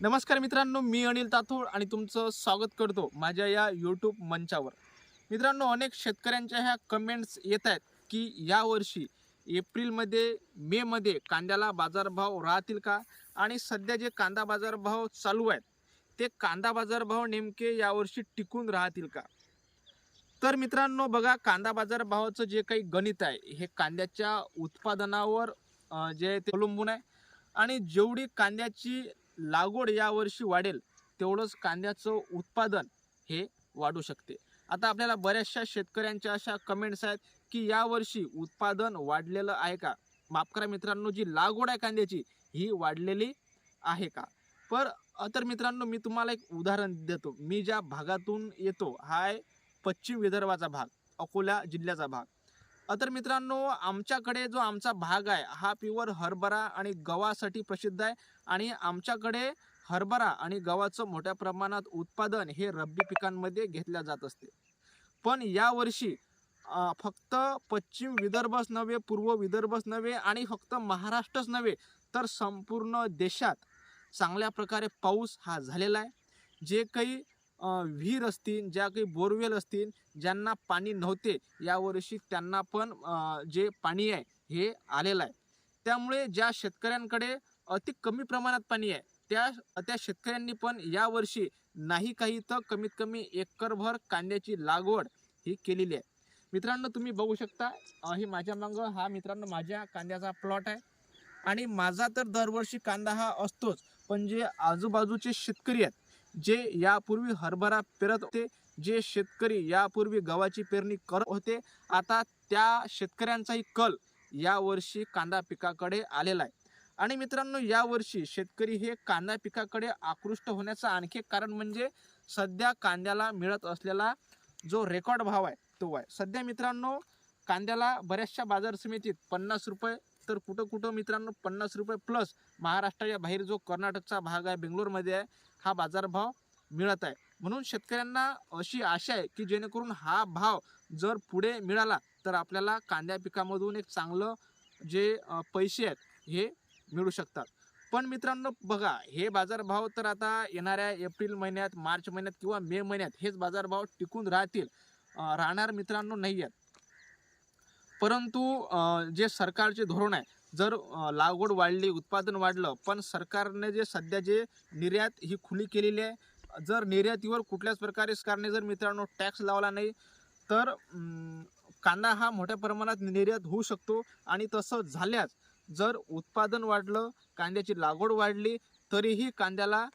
नमस्कार मित्रांनो मी अनिल ताथोड आणि तुमचं स्वागत करतो माझ्या या यूट्यूब मंचावर. मित्रांनो अनेक शेतकऱ्यांच्या ह्या कमेंट्स येत आहेत की यावर्षी एप्रिलमध्ये मेमध्ये कांद्याला बाजारभाव राहतील का? आणि सध्या जे कांदा बाजारभाव चालू आहेत ते कांदा बाजारभाव नेमके यावर्षी टिकून राहतील का? तर मित्रांनो बघा कांदा बाजारभावाचं जे काही गणित आहे हे कांद्याच्या उत्पादनावर जे आहे ते अवलंबून आहे. आणि जेवढी कांद्याची लागवड यावर्षी वाढेल तेवढंच कांद्याचं उत्पादन हे वाढू शकते. आता आपल्याला बऱ्याचशा शेतकऱ्यांच्या अशा कमेंट्स आहेत की यावर्षी उत्पादन वाढलेलं आहे का? माफ करा मित्रांनो जी लागवड आहे कांद्याची ही वाढलेली आहे का? पर तर मित्रांनो मी तुम्हाला एक उदाहरण देतो. मी ज्या भागातून येतो हा आहे पश्चिम विदर्भाचा भाग अकोला जिल्ह्याचा भाग. तर मित्रांनो आमच्याकडे जो आमचा भाग आहे हा प्युअर हरभरा आणि गव्हासाठी प्रसिद्ध आहे. आणि आमच्याकडे हरभरा आणि गव्हाचं मोठ्या प्रमाणात उत्पादन हे रब्बी पिकांमध्ये घेतल्या जात असते. पण यावर्षी फक्त पश्चिम विदर्भच नव्हे पूर्व विदर्भच नव्हे आणि फक्त महाराष्ट्रच नव्हे तर संपूर्ण देशात चांगल्या प्रकारे पाऊस हा झालेला आहे. जे काही विहीर असतील ज्या काही बोरवेल असतील ज्यांना पाणी नव्हते यावर्षी त्यांना पण जे पाणी आहे हे आलेलं आहे. त्यामुळे ज्या शेतकऱ्यांकडे अति कमी प्रमाणात पाणी आहे त्या त्या शेतकऱ्यांनी पण यावर्षी नाही काही तर कमीत कमी एकरभर कांद्याची लागवड ही केलेली आहे. मित्रांनो तुम्ही बघू शकता हे माझ्या मागं हा मित्रांनो माझ्या कांद्याचा प्लॉट आहे. आणि माझा तर दरवर्षी कांदा हा असतोच पण जे आजूबाजूचे शेतकरी आहेत जे यापूर्वी हरभरा पेरत होते जे शेतकरी यापूर्वी गव्हाची पेरणी करत होते आता त्या शेतकऱ्यांचाही कल यावर्षी कांदा पिकाकडे आलेला आहे. आणि मित्रांनो यावर्षी शेतकरी हे कांदा पिकाकडे आकृष्ट होण्याचं आणखी एक कारण म्हणजे सध्या कांद्याला मिळत असलेला जो रेकॉर्ड भाव आहे तो आहे. सध्या मित्रांनो कांद्याला बऱ्याचशा बाजार समितीत पन्नास रुपये तर कुठं कुठं मित्रांनो पन्नास रुपये प्लस महाराष्ट्राच्या बाहेर जो कर्नाटकचा भाग आहे बेंगलोरमध्ये आहे हा बाजारभाव मिळत आहे. म्हणून शेतकऱ्यांना अशी आशा आहे की जेणेकरून हा भाव जर पुढे मिळाला तर आपल्याला कांद्या पिकामधून एक चांगलं जे पैसे आहेत हे मिळू शकतात. पण मित्रांनो बघा हे बाजारभाव तर आता येणाऱ्या एप्रिल महिन्यात मार्च महिन्यात किंवा मे महिन्यात हेच बाजारभाव टिकून राहतील राहणार मित्रांनो नाही आहेत परंतु जे सरकारचे धोरण आहे जर लागवड वाढली उत्पादन वाढलं पण सरकारने जे सध्या जे निर्यात ही खुली केलेली आहे जर निर्यातीवर कुठल्याच प्रकारे सरकारने जर मित्रांनो टॅक्स लावला नाही तर कांदा हा मोठ्या प्रमाणात निर्यात होऊ शकतो. आणि तसं झाल्यास जर उत्पादन वाढलं कांद्याची लागवड वाढली तरीही कांद्याला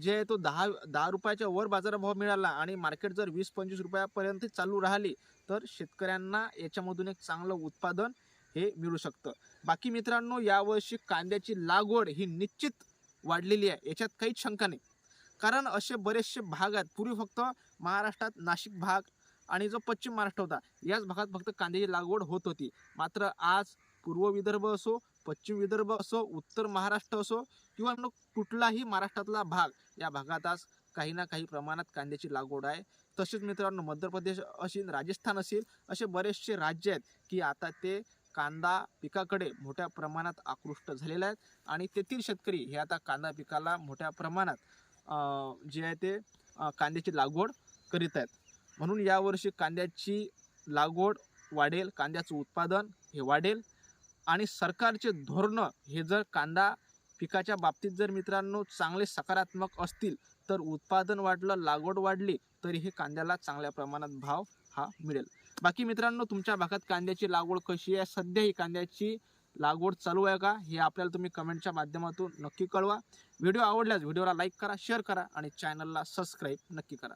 जे आहे तो दहा दहा रुपयाच्या वर बाजारभाव मिळाला आणि मार्केट जर वीस पंचवीस रुपयापर्यंत चालू राहिली तर शेतकऱ्यांना याच्यामधून एक चांगलं उत्पादन हे मिळू शकतं. बाकी मित्रांनो यावर्षी कांद्याची लागवड ही निश्चित वाढलेली आहे. याच्यात काहीच शंका नाही. कारण असे बरेचसे भाग आहेत पूर्वी फक्त महाराष्ट्रात नाशिक भाग आणि जो पश्चिम महाराष्ट्र होता याच भागात फक्त कांद्याची लागवड होत होती. मात्र आज पूर्व विदर्भ असो पश्चिम विदर्भ असो उत्तर महाराष्ट्र असो किंवा मग कुठलाही महाराष्ट्रातला भाग या भागात आज काही ना काही प्रमाणात कांद्याची लागवड आहे. तसेच मित्रांनो मध्य प्रदेश असेल राजस्थान असेल असे बरेचसे राज्य आहेत की आता ते कांदा पिकाकडे मोठ्या प्रमाणात आकृष्ट झालेले आहेत आणि तेथील शेतकरी हे आता कांदा पिकाला मोठ्या प्रमाणात जे आहे ते कांद्याची लागवड करीत आहेत. म्हणून यावर्षी कांद्याची लागवड वाढेल कांद्याचं उत्पादन हे वाढेल. आणि सरकारचे धोरणं हे जर कांदा पिकाच्या बाबतीत जर मित्रांनो चांगले सकारात्मक असतील तर उत्पादन वाढलं लागवड वाढली तरी हे कांद्याला चांगल्या प्रमाणात भाव हा मिळेल. बाकी मित्रांनो तुमच्या भागात कांद्याची लागवड कशी आहे? सध्या ही कांद्याची लागवड चालू आहे का? हे आपल्याला तुम्ही कमेंटच्या माध्यमातून नक्की कळवा. व्हिडिओ आवडल्यास व्हिडिओला लाईक करा शेअर करा आणि चॅनलला सबस्क्राईब नक्की करा.